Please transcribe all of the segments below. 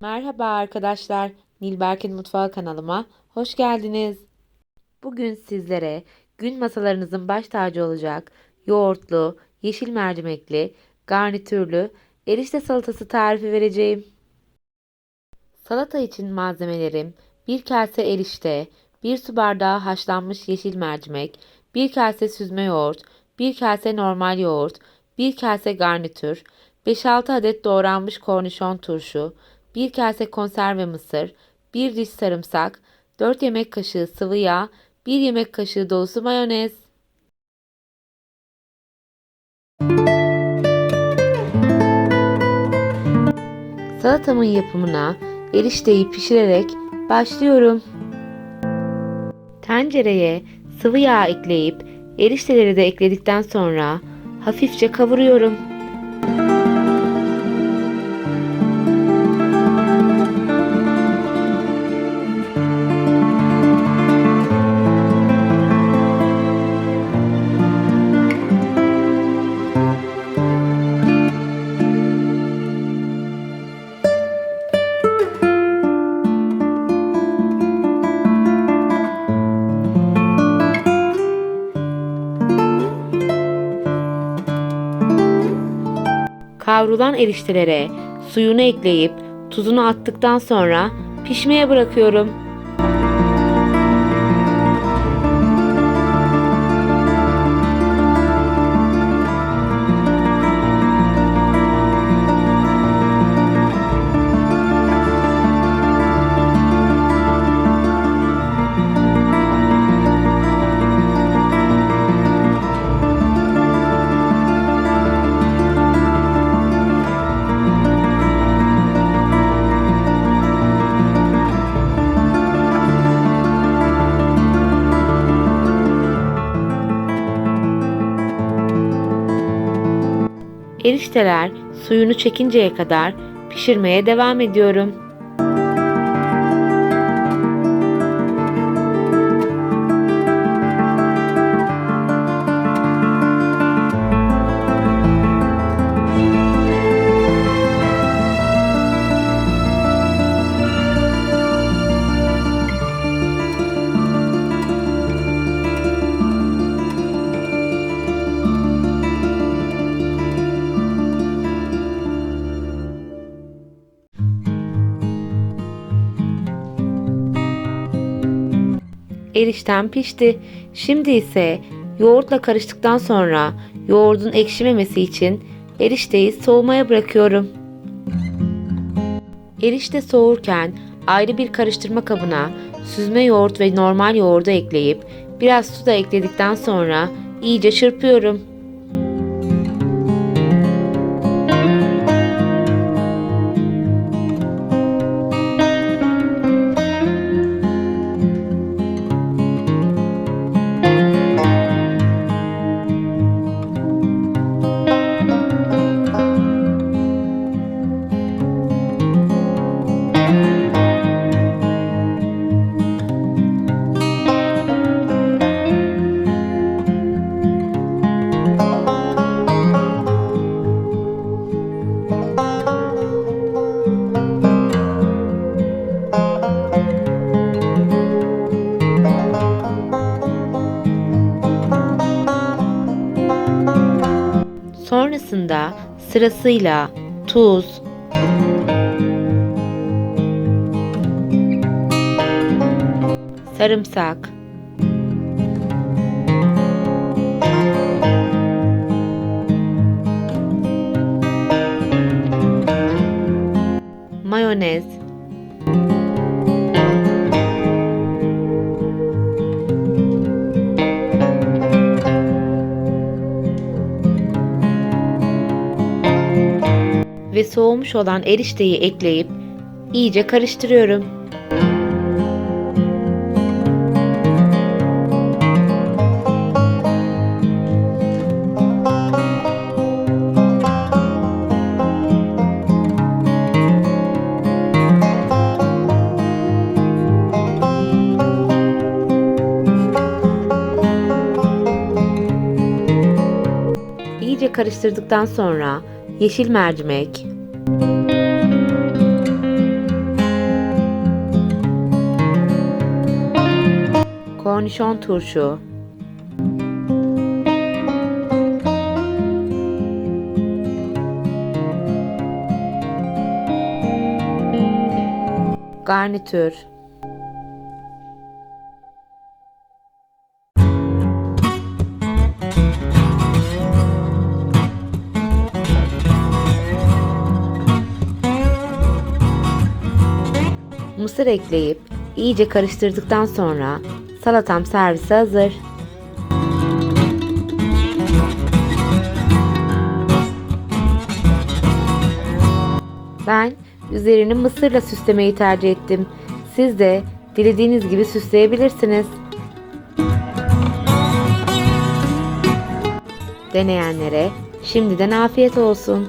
Merhaba arkadaşlar, Nilberk'in Mutfağı kanalıma hoş geldiniz. Bugün sizlere gün masalarınızın baş tacı olacak yoğurtlu, yeşil mercimekli, garnitürlü erişte salatası tarifi vereceğim. Salata için malzemelerim 1 kase erişte, 1 su bardağı haşlanmış yeşil mercimek, 1 kase süzme yoğurt, 1 kase normal yoğurt, 1 kase garnitür, 5-6 adet doğranmış kornişon turşu, 1 kase konserve mısır, 1 diş sarımsak, 4 yemek kaşığı sıvı yağ, 1 yemek kaşığı dolusu mayonez. Salatamın yapımına erişteyi pişirerek başlıyorum. Tencereye sıvı yağ ekleyip erişteleri de ekledikten sonra hafifçe kavuruyorum. Kavrulan eriştelere suyunu ekleyip tuzunu attıktan sonra pişmeye bırakıyorum. Erişteler suyunu çekinceye kadar pişirmeye devam ediyorum. Eriştem pişti. Şimdi ise yoğurtla karıştıktan sonra yoğurdun ekşimemesi için erişteyi soğumaya bırakıyorum. Erişte soğurken ayrı bir karıştırma kabına süzme yoğurt ve normal yoğurdu ekleyip biraz su da ekledikten sonra iyice çırpıyorum. Sonrasında sırasıyla tuz, sarımsak, mayonez, ve soğumuş olan erişteyi ekleyip iyice karıştırıyorum. İyice karıştırdıktan sonra yeşil mercimek, kornişon turşu, garnitür, mısır ekleyip iyice karıştırdıktan sonra salatam servise hazır. Ben üzerini mısırla süslemeyi tercih ettim. Siz de dilediğiniz gibi süsleyebilirsiniz. Deneyenlere şimdiden afiyet olsun.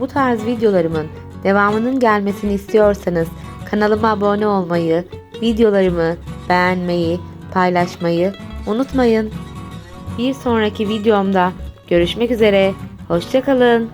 Bu tarz videolarımın devamının gelmesini istiyorsanız kanalıma abone olmayı, videolarımı beğenmeyi, paylaşmayı unutmayın. Bir sonraki videomda görüşmek üzere. Hoşçakalın.